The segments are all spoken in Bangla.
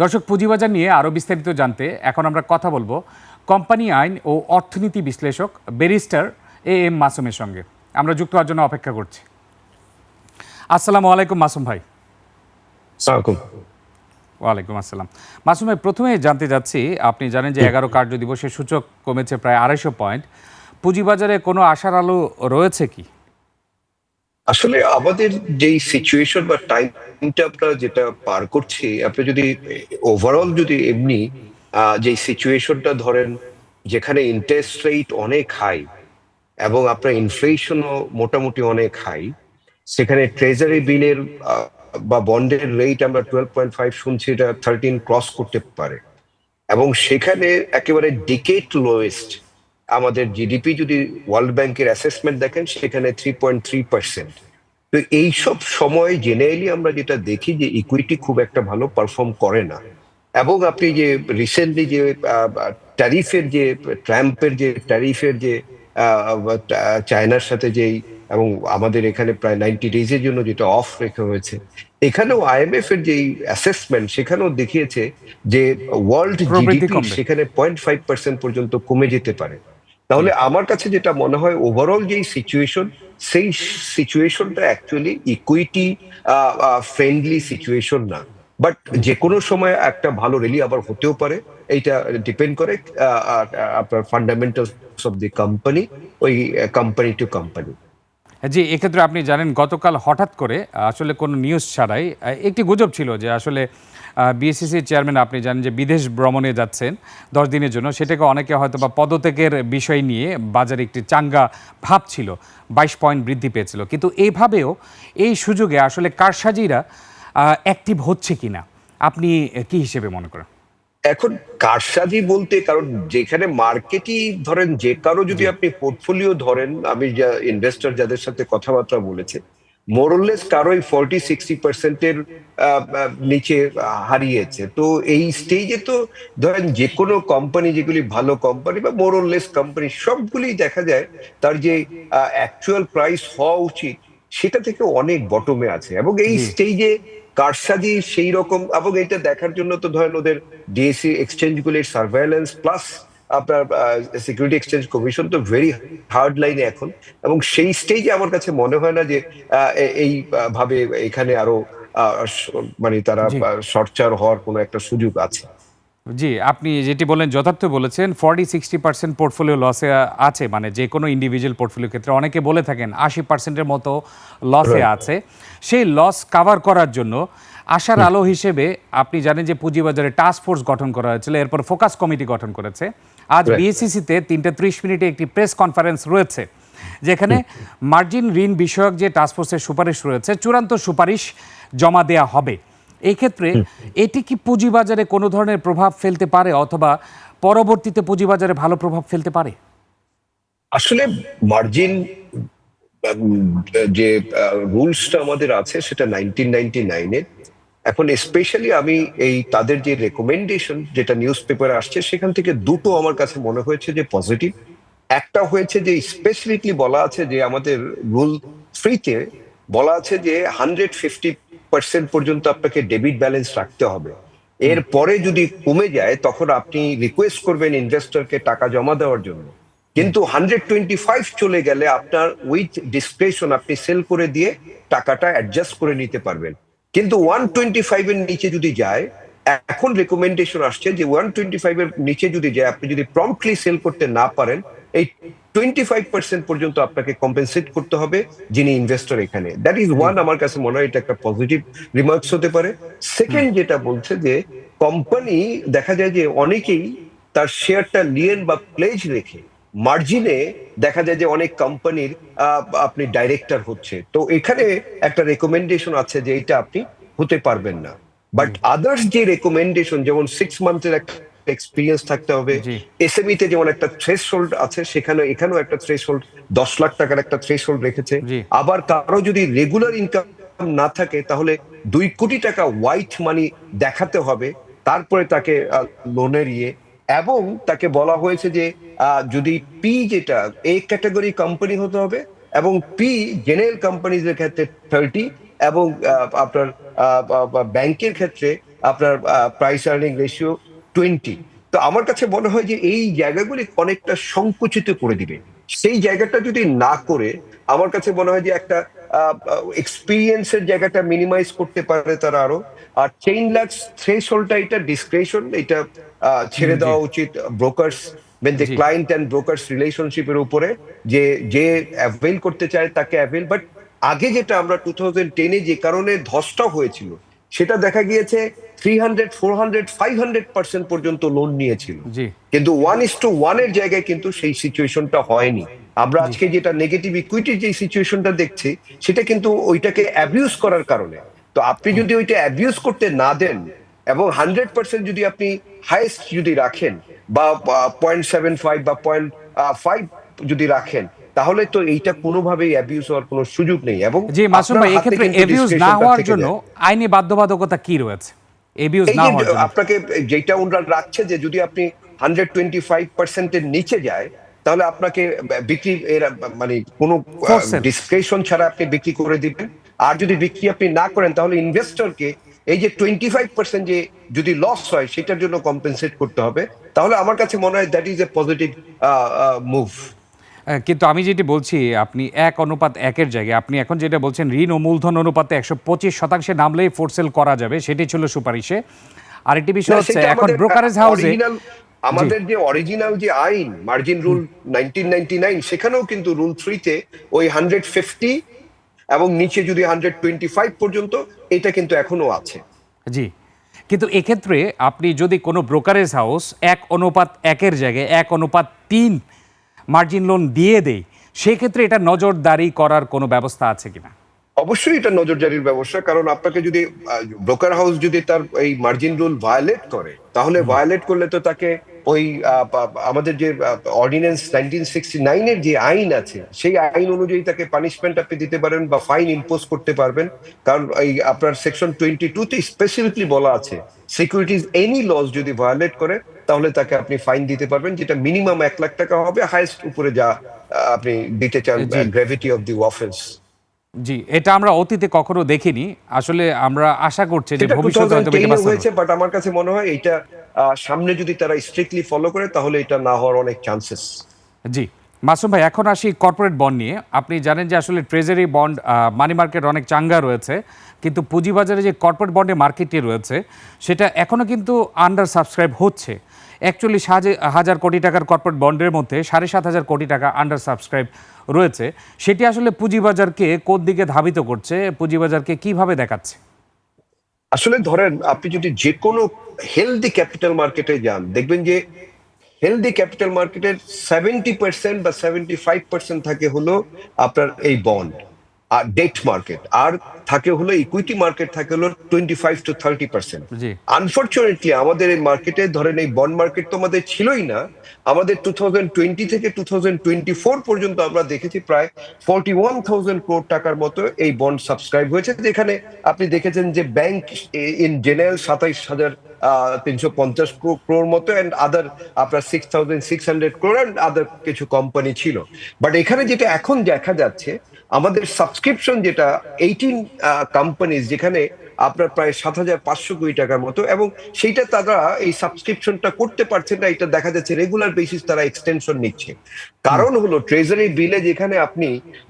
দর্শক পুঁজিবাজার নিয়ে আরও বিস্তারিত জানতে এখন আমরা কথা বলব কোম্পানি আইন ও অর্থনীতি বিশ্লেষক ব্যারিস্টার এ এম মাসুমের সঙ্গে। আমরা যুক্ত হওয়ার জন্য অপেক্ষা করছি। আসসালামু আলাইকুম মাসুম ভাই। ওয়ালাইকুম আসসালাম। মাসুম ভাই প্রথমে জানতে যাচ্ছি আপনি জানেন যে এগারো কার্য দিবসে সূচক কমেছে প্রায় আড়াইশো পয়েন্ট। পুঁজিবাজারে কোনো আশার আলো রয়েছে কি? আসলে আমাদের যেই সিচুয়েশন বা টাইমটা আমরা যেটা পার করছি, আপনি যদি ওভারঅল যদি এমনি যেই সিচুয়েশনটা ধরেন, যেখানে ইন্টারেস্ট রেট অনেক হাই এবং আপনার ইনফ্লেশনও মোটামুটি অনেক হাই সেখানে ট্রেজারি বিলের বা বন্ডের রেট আমরা টুয়েলভ পয়েন্ট ফাইভ শুনছি, এটা থার্টিন ক্রস করতে পারে। এবং সেখানে একেবারে ডিকেট লোয়েস্ট আমাদের জিডিপি যদি ওয়ার্ল্ড ব্যাংকের অ্যাসেসমেন্ট দেখেন সেখানে থ্রি পয়েন্ট থ্রি পার্সেন্ট তো এইসব সময় জেনারেলি আমরা যেটা দেখি যে ইকুইটি খুব একটা ভালো পারফর্ম করে না। এবং আপনি যে রিসেন্টলি যে ট্যারিফের যে ট্রাম্পের যে ট্যারিফের যে চায়নার সাথে যেই এবং আমাদের এখানে প্রায় নাইনটি ডেজের জন্য যেটা অফ রেখে হয়েছে এখানেও আইএমএফ এর যে অ্যাসেসমেন্ট সেখানেও দেখিয়েছে যে ওয়ার্ল্ড জিডিপি সেখানে পয়েন্ট ফাইভ পার্সেন্ট পর্যন্ত কমে যেতে পারে। তাহলে আমার কাছে যেটা মনে হয় ওভারঅল যেই সিচুয়েশন সেই সিচুয়েশনটা অ্যাকচুয়ালি ইকুইটি ফ্রেন্ডলি সিচুয়েশন না। বাট যে কোনো সময় একটা ভালো রেলি আবার হতেও পারে এইটা ডিপেন্ড করে আপনার ফান্ডামেন্টাল অফ দি কোম্পানি ওই কোম্পানি টু কোম্পানি জি, এক্ষেত্রে আপনি জানেন, গতকাল হঠাৎ করে আসলে কোনো নিউজ ছাড়াই একটি গুজব ছিল যে আসলে বিএসসিসি চেয়ারম্যান আপনি জানেন যে বিদেশ ভ্রমণে যাচ্ছেন দশ দিনের জন্য, সেটাকে অনেকে হয়তো বা পদত্যাগের বিষয় নিয়ে বাজারে একটি চাঙ্গা ভাব ছিল, বাইশ পয়েন্ট বৃদ্ধি পেয়েছিল। কিন্তু এইভাবেও এই সুযোগে আসলে কারসাজিরা অ্যাক্টিভ হচ্ছে কিনা, আপনি কি হিসেবে মনে করেন? এখন কারসাজি বলতে কারণ যেখানে মার্কেটই ধরেন যে কারও যদি আপনি পোর্টফোলিও ধরেন আমি যা ইনভেস্টর যাদের সাথে কথাবার্তা বলেছে মোরলেস কারোই ফর্টি সিক্সটি পার্সেন্টের নিচে হারিয়েছে। তো এই স্টেজে তো ধরেন যে কোনো কোম্পানি যেগুলি ভালো কোম্পানি বা মোরলেস কোম্পানি সবগুলি দেখা যায় তার যে অ্যাকচুয়াল প্রাইস হওয়া উচিত সেটা থেকে অনেক বটমে আছে। এবং এই স্টেজে কারসাজি সেই রকম এবং এটা দেখার জন্য তো ধরেন ওদের ডিএসসি এক্সচেঞ্জ গুলির সার্ভেলেন্স প্লাস আপনার সিকিউরিটি এক্সচেঞ্জ কমিশন তো ভেরি হার্ড লাইনে এখন এবং সেই স্টেজে আমার কাছে মনে হয় না যে এই ভাবে এখানে আরও আহ, মানে তারা। সরচার হওয়ার কোনো একটা সুযোগ আছে জি আপনি যেটি বলেন যথার্থ বলেছেন ফর্টি সিক্সটি পার্সেন্ট পোর্টফোলিও লসে আছে মানে যে কোনো ইন্ডিভিজুয়াল পোর্টফোলিও ক্ষেত্রে অনেকে বলে থাকেন আশি পার্সেন্টের মতো লসে আছে। সেই লস কাভার করার জন্য আশার আলো হিসেবে আপনি জানেন যে পুঁজিবাজারে টাস্ক ফোর্স গঠন করা হয়েছিল এরপর ফোকাস কমিটি গঠন করেছে। আজ বিএসিসিতে তিনটে ত্রিশ মিনিটে একটি প্রেস কনফারেন্স রয়েছে যেখানে মার্জিন ঋণ বিষয়ক যে টাস্কফোর্সের সুপারিশ রয়েছে চূড়ান্ত সুপারিশ জমা দেয়া হবে। এই ক্ষেত্রে এটি কি পুঁজিবাজারে কোনো ধরনের প্রভাব ফেলতে পারে অথবা পরবর্তীতে পুঁজিবাজারে ভালো প্রভাব ফেলতে পারে? আসলে মার্জিন যে রুলসটা আমাদের আছে সেটা নাইনটিন নাইনটি নাইনের এখন স্পেশালি আমি এই তাদের যে রেকমেন্ডেশন যেটা নিউজ পেপারে আসছে সেখান থেকে দুটো আমার কাছে মনে হয়েছে যে পজিটিভ একটা হয়েছে যে স্পেসিফিকলি বলা আছে যে আমাদের রুল থ্রিতে বলা আছে যে হান্ড্রেড ফিফটি পার্সেন্ট পর্যন্ত আপনাকে ডেবিট ব্যালেন্স রাখতে হবে। এরপরে যদি কমে যায়, তখন আপনি রিকোয়েস্ট করবেন ইনভেস্টরকে টাকা জমা দেওয়ার জন্য। কিন্তু হান্ড্রেড টোয়েন্টি ফাইভ চলে গেলে আপনার উইথ ডিসক্রিপশন আপনি সেল করে দিয়ে টাকাটা অ্যাডজাস্ট করে নিতে পারবেন। কিন্তু ওয়ান টোয়েন্টি ফাইভ এর নিচে যদি যায়, এখন রেকমেন্ডেশন আসছে যে ওয়ান টোয়েন্টি ফাইভ এর নিচে যদি যায়, আপনি যদি প্রম্পটলি সেল করতে না পারেন, এই টোয়েন্টি ফাইভ পার্সেন্ট পর্যন্ত আপনাকে কম্পেনসেট করতে হবে যিনি ইনভেস্টর এখানে। দ্যাট ইজ ওয়ান আমার কাছে মনে হয় এটা একটা পজিটিভ রিমার্কস হতে পারে। সেকেন্ড যেটা বলছে যে কোম্পানি দেখা যায় যে অনেকেই তার শেয়ারটা লিয়েন বা প্লেজ রেখে মার্জিনে দেখা যায় যে অনেক কোম্পানির আপনি ডাইরেক্টর হচ্ছে। তো এখানে একটা রেকমেন্ডেশন আছে যে এটা আপনি হতে পারবেন না। বাট আদার্স যে রেকমেন্ডেশন যেমন সিক্স মান্থের একটা এক্সপিরিয়েন্স থাকতে হবে। এসএমই তে যেমন একটা থ্রেশ আছে সেখানে এখানেও একটা থ্রেশ দশ লাখ টাকার একটা থ্রেশ রেখেছে। আবার কারও যদি রেগুলার ইনকাম না থাকে তাহলে দুই কোটি টাকা হোয়াইট মানি দেখাতে হবে তারপরে তাকে লোনের ইয়ে। এবং তাকে বলা হয়েছে যে যদি পি যেটা এ ক্যাটাগরি কোম্পানি হতে হবে এবং পি জেনারেল কোম্পানিজের ক্ষেত্রে থার্টি এবং আপনার ব্যাংকের ক্ষেত্রে আপনার প্রাইস আর্নিং রেশিও টোয়েন্টি। তো আমার কাছে মনে হয় যে এই জায়গাগুলি অনেকটা সংকুচিত করে দিবে। সেই জায়গাটা যদি না করে আমার কাছে মনে হয় যে একটা এক্সপিরিয়েন্সের জায়গাটা মিনিমাইজ করতে পারে তারা আরও। আর চেইন লাক্স থ্রেশহোল্ডটা এটা ডিসক্রিপশন এটা ছেড়ে দেওয়া উচিত brokers mean the client and brokers রিলেশনশিপের উপরে যে যে অ্যাভেল করতে চায় তাকে অ্যাভেল বাট আগে যেটা আমরা টু থাউজেন্ড টেনে যে কারণে ধসটা হয়েছিল সেটা দেখা গিয়েছে three hundred four hundred five hundred percent পর্যন্ত লোন নিয়েছিল। কিন্তু ওয়ান ইস টু ওয়ানের জায়গায় কিন্তু সেই সিচুয়েশনটা হয়নি। আমরা আজকে যেটা নেগেটিভ ইকুইটির যে সিচুয়েশনটা দেখছি সেটা কিন্তু ওইটাকে অ্যাবিউজ করার কারণে। তো আপনি যদি ওইটা অ্যাবিউজ করতে না দেন এবং হান্ড্রেড পার্সেন্ট যদি আপনি হাইয়েস্ট যদি রাখেন বা পয়েন্ট সেভেন ফাইভ বা পয়েন্ট ফাইভ যদি রাখেন তাহলে তো এইটা কোনোভাবেই অ্যাবিউজ হওয়ার কোনো সুযোগ নেই। এবং জি মাসুম ভাই এক্ষেত্রে এবিউজ না হওয়ার জন্য আইনি বাধ্যবাধকতা কি রয়েছে? এবিউজ না হওয়ার আপনাকে যেটা ওনারা রাখছে যে যদি আপনি হান্ড্রেড টোয়েন্টি ফাইভ পার্সেন্টের নিচে যায় তাহলে আপনাকে বিক্রি এর মানে কোনো ডিসক্রিপশন ছাড়া আপনি বিক্রি করে দিবেন। আর যদি বিক্রি আপনি না করেন তাহলে ইনভেস্টরকে এই যে টোয়েন্টি ফাইভ পার্সেন্ট যে যদি লস হয় সেটার জন্য কম্পেনসেট করতে হবে। তাহলে আমার কাছে মনে হয় that is a positive move কিন্তু আমি যেটি বলছি আপনি এক অনুপাত একের জায়গায় আপনি এখন যেটা বলছেন ঋণ ও মূলধন অনুপাতে একশো পঁচিশ শতাংশে নামলেই ফোরসেল করা যাবে সেটি ছিল সুপারিশে। আরেকটি বিষয় হচ্ছে এখন ব্রোকারেজ হাউসে আমাদের যে অরিজিনাল যে আইন মার্জিন রুল নাইনটিন সেখানেও কিন্তু রুল থ্রিতে ওই হান্ড্রেড ফিফটি এবং নিচে যদি হান্ড্রেড টোয়েন্টি ফাইভ পর্যন্ত এটা কিন্তু এখনও আছে। জি। কিন্তু এক্ষেত্রে আপনি যদি কোনো ব্রোকারেজ হাউস এক অনুপাত একের জায়গায় এক অনুপাত তিন মার্জিন লোন দিয়ে দেয় সেক্ষেত্রে এটা নজরদারি করার কোনো ব্যবস্থা আছে কিনা? অবশ্যই এটা নজরদারির ব্যবস্থা কারণ আপনাকে যদি ব্রোকার হাউস যদি তার এই মার্জিন রুল ভায়োলেট করে তাহলে ভায়োলেট করলে তো তাকে ওই আমাদের যে অর্ডিন্যান্স নাইনটিন সিক্সটি নাইনের যে আইন আছে সেই আইন অনুযায়ী তাকে পানিশমেন্ট আপনি দিতে পারেন বা ফাইন ইম্পোজ করতে পারবেন। কারণ এই আপনার সেকশন টোয়েন্টি টু তে স্পেসিফিকলি বলা আছে সিকিউরিটিজ এনি লস যদি ভায়োলেট করে তাহলে তাকে আপনি ফাইন দিতে পারবেন যেটা মিনিমাম এক লাখ টাকা হবে হাইয়েস্ট উপরে যা আপনি দিতে চান জি। গ্র্যাভিটি অফ দি অফেন্স জি এটা আমরা অতীতে কখনো দেখিনি। আসলে আমরা আশা করছি যে ভবিষ্যতে হয়তো এটা 2010 হয়েছে বাট আমার কাছে মনে হয় এটা সামনে যদি তারা স্ট্রিক্টলি ফলো করে তাহলে এটা না হওয়ার অনেক চান্সেস জি। মাসুম ভাই এখন আসি কর্পোরেট বন্ড নিয়ে। আপনি জানেন যে আসলে ট্রেজারি বন্ড মানি মার্কেট অনেক চাঙ্গা রয়েছে কিন্তু পুঁজিবাজারে যে কর্পোরেট বন্ডের মার্কেটটি রয়েছে সেটা এখনও কিন্তু আন্ডার সাবস্ক্রাইব হচ্ছে। অ্যাকচুয়ালি হাজার কোটি টাকার কর্পোরেট বন্ডের মধ্যে সাড়ে সাত হাজার কোটি টাকা আন্ডার সাবস্ক্রাইব রয়েছে। সেটি আসলে পুঁজিবাজারকে কোন দিকে ধাবিত করছে, পুঁজিবাজারকে কীভাবে দেখাচ্ছে? আসলে ধরেন, আপনি যদি যে কোনো হেলদি ক্যাপিটাল মার্কেটে যান, দেখবেন যে হেলদি ক্যাপিটাল মার্কেটের সেভেন্টি পার্সেন্ট বা সেভেন্টি ফাইভ পার্সেন্ট থাকে হলো আপনার এই বন্ড আর ডেট মার্কেট আর থাকে হলো ইকুইটি মার্কেট থাকে হলো twenty five to thirty percent unfortunately আমাদের এই মার্কেটে ধরেন এই বন্ড মার্কেট তো আমাদের ছিলই না আমাদের টু থাউজেন্ড টোয়েন্টি থেকে টু থাউজেন্ড টোয়েন্টি ফোর পর্যন্ত আমরা দেখেছি প্রায় ফোরটি ওয়ান থাউজেন্ড ক্রোড টাকার মতো এই বন্ড সাবস্ক্রাইব হয়েছে যেখানে আপনি দেখেছেন যে ব্যাংক ইন জেনারেল সাতাইশ হাজার তিনশো পঞ্চাশ ক্রোর মতো অ্যান্ড আদার আপনার six thousand six hundred crore and other কিছু কোম্পানি ছিল। বাট এখানে যেটা এখন দেখা যাচ্ছে আমাদের সাবস্ক্রিপশন যেটা এইটিন কোম্পানিজ যেখানে আপনার প্রায় সাত হাজার পাঁচশো কোটি টাকার মতো এবং সেইটা তারা এই সাবস্ক্রিপশনটা করতে পারছে না, এটা দেখা যাচ্ছে রেগুলার বেসিস তারা এক্সটেনশন নিচ্ছে। কারণ হলো ট্রেজারি বিলে যেখানে আপনি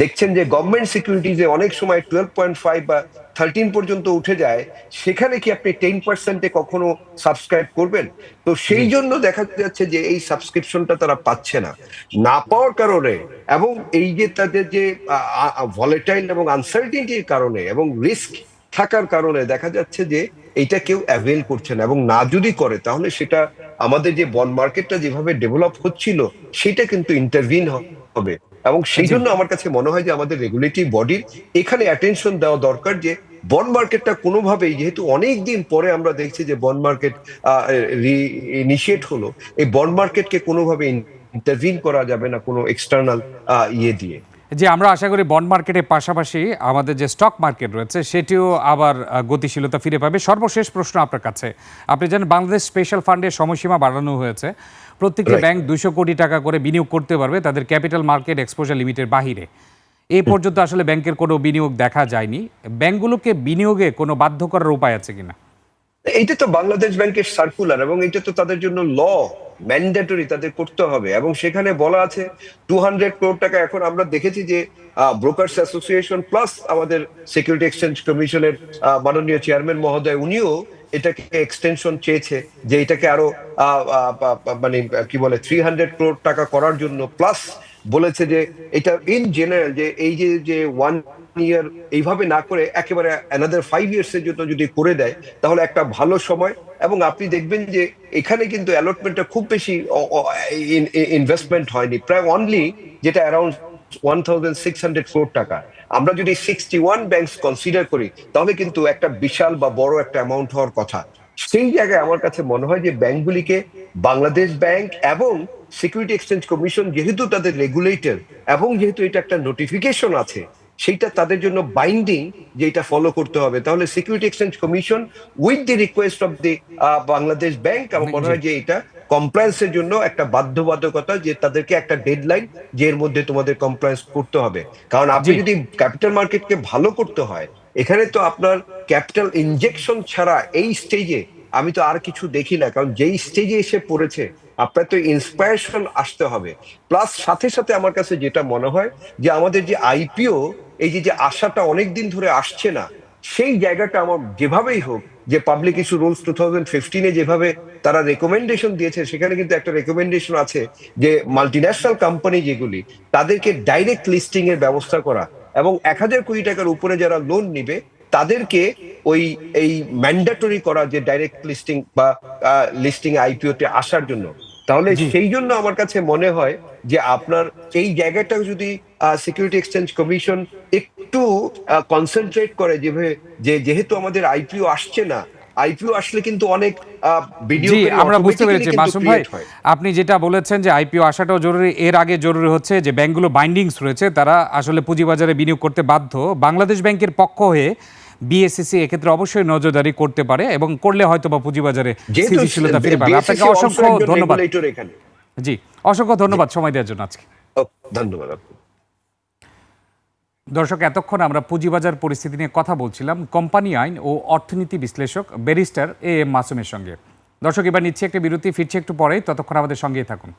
দেখছেন যে গভর্নমেন্ট সিকিউরিটিজে অনেক সময় টুয়েলভ পয়েন্ট ফাইভ বা থার্টিন পর্যন্ত উঠে যায় সেখানে কি আপনি টেন পার্সেন্টে কখনো সাবস্ক্রাইব করবেন? তো সেই জন্য দেখা যাচ্ছে যে এই সাবস্ক্রিপশনটা তারা পাচ্ছে না। না পাওয়ার কারণে এবং এই যে তাদের যে ভলেটাইল এবং আনসার্টিনিটির কারণে এবং রিস্ক থাকার কারণে দেখা যাচ্ছে যে এইটা কেউ অ্যাভেল করছে না এবং না যদি করে তাহলে সেটা আমাদের যে বন্ড মার্কেটটা যেভাবে ডেভেলপ হচ্ছিল সেটা কিন্তু ইন্টারভিন হবে। এবং সেই জন্য আমার কাছে মনে হয় যে আমাদের রেগুলেটরি বডির এখানে অ্যাটেনশন দেওয়া দরকার যে বন্ড মার্কেটটা কোনোভাবেই যেহেতু অনেক দিন পরে আমরা দেখছি যে বন্ড মার্কেট ইনিশিয়েট হলো এই বন্ড মার্কেটকে কোনোভাবে ইন্টারভিন করা যাবে না কোনো এক্সটার্নাল ইয়ে দিয়ে। যে আমরা আশা করি বন্ড মার্কেটের পাশাপাশি আমাদের যে স্টক মার্কেট রয়েছে সেটিও আবার গতিশীলতা ফিরে পাবে। সর্বশেষ প্রশ্ন আপনার কাছে। আপনি জানেন বাংলাদেশ স্পেশাল ফান্ডের সময়সীমা বাড়ানো হয়েছে। প্রত্যেকটি ব্যাংক দুশো কোটি টাকা করে বিনিয়োগ করতে পারবে তাদের ক্যাপিটাল মার্কেট এক্সপোজার লিমিটের বাহিরে। এ পর্যন্ত আসলে ব্যাংকের কোনো বিনিয়োগ দেখা যায়নি। ব্যাংকগুলোকে বিনিয়োগে কোনো বাধ্য করার উপায় আছে কিনা? এইটা তো বাংলাদেশ ব্যাংকের সার্কুলার এবং এটা তো তাদের জন্য ল ম্যান্ডেটরি তাদের করতে হবে এবং সেখানে বলা আছে টু হান্ড্রেড ক্রোড টাকা এখন আমরা দেখেছি যে ব্রোকার্স অ্যাসোসিয়েশন প্লাস আমাদের সিকিউরিটি এক্সচেঞ্জ কমিশনের মাননীয় চেয়ারম্যান মহোদয়, উনিও এটাকে এক্সটেনশন চেয়েছে যে এটাকে আরও মানে কি বলে থ্রি হান্ড্রেড ক্রোড টাকা করার জন্য প্লাস বলেছে যে এটা ইন জেনারেল যে এই যে যে ওয়ান ইয়ার এইভাবে না করে একেবারে অ্যানাদার ফাইভ ইয়ার্স এর জন্য যদি করে দেয়, তাহলে একটা ভালো সময়। এবং আপনি দেখবেন যে এখানে কিন্তু অ্যালটমেন্টটা খুব বেশি ইনভেস্টমেন্ট হয়নি। প্রায় অনলি যেটা around one thousand six hundred four টাকা। আমরা যদি সিক্সটি ওয়ান ব্যাংকস কনসিডার করি, তাহলে কিন্তু একটা বিশাল বা বড় একটা অ্যামাউন্ট হওয়ার কথা। সেই জায়গায় আমার কাছে মনে হয় যে ব্যাংকগুলিকে বাংলাদেশ ব্যাংক এবং সিকিউরিটি এক্সচেঞ্জ কমিশন যেহেতু তাদের রেগুলেটর এবং যেহেতু এটা একটা নোটিফিকেশন আছে সেইটা তাদের জন্য বাইন্ডিং যে এটা ফলো করতে হবে। তাহলে security exchange commission with the request of the Bangladesh bank আমার মনে হয় যে এটা কমপ্লায়েন্সের জন্য একটা বাধ্যবাধকতা যে তাদেরকে একটা ডেডলাইন যে এর মধ্যে তোমাদের কমপ্লায়েন্স করতে হবে। কারণ আপনি যদি ক্যাপিটাল মার্কেটকে ভালো করতে হয় এখানে তো আপনার ক্যাপিটাল ইনজেকশন ছাড়া এই স্টেজে আমি তো আর কিছু দেখি না কারণ যেই স্টেজে এসে পড়েছে আপনার তো ইন্সপায়ারেশন আসতে হবে। প্লাস সাথে সাথে আমার কাছে যেটা মনে হয় যে, আমাদের যে আইপিও এই যে যে আশাটা অনেক দিন ধরে আসছে না, সেই জায়গাটা আমার যেভাবেই হোক, যে public issue rules two thousand ফিফটিনে যেভাবে তারা রেকমেন্ডেশন দিয়েছে, সেখানে কিন্তু একটা রেকমেন্ডেশন আছে যে মাল্টিন্যাশনাল কোম্পানি যেগুলি, তাদেরকে ডাইরেক্ট লিস্টিং এর ব্যবস্থা করা এবং এক হাজার কোটি টাকার উপরে যারা লোন নিবে, তাদেরকে ওই, এই ম্যান্ডেটরি করা যে ডাইরেক্ট লিস্টিং বা লিস্টিং আইপিওতে আসার জন্য। তাহলে সেই জন্য আমার কাছে মনে হয় যে আপনার এই জায়গাটা যদি সিকিউরিটি এক্সচেঞ্জ কমিশন একটু কনসেন্ট্রেট করে যেভাবে যে যেহেতু আমাদের আইপিও আসছে না আইপিও আসলে কিন্তু অনেক ভিডিও আমরা বুঝতে পেরেছি। মাসুম ভাই আপনি যেটা বলেছেন যে আইপিও আসাটাও জরুরি এর আগে জরুরি হচ্ছে যে ব্যাংকগুলো বাইন্ডিংস রয়েছে তারা আসলে পুঁজিবাজারে বিনিয়োগ করতে বাধ্য। বাংলাদেশ ব্যাংকের পক্ষ হয়ে বিএসসিসি এক্ষেত্রে অবশ্যই নজরদারি করতে পারে এবং করলে হয়তো বা পুঁজিবাজারে স্থিতিশীলতা ফিরে পাবে আপনাকে অসংখ্য ধন্যবাদ। জি অসংখ্য ধন্যবাদ সময় দেওয়ার জন্য আজকে। ধন্যবাদ দর্শক এতক্ষণ আমরা পুঁজিবাজার পরিস্থিতি নিয়ে কথা বলছিলাম। কোম্পানি আইন ও অর্থনীতি বিশ্লেষক ব্যারিস্টার এ এম মাসুমের সঙ্গে। দর্শক এবার নিচ্ছে একটা বিরতি ফিরছে একটু পরে ততক্ষণ আমাদের সঙ্গেই থাকুন।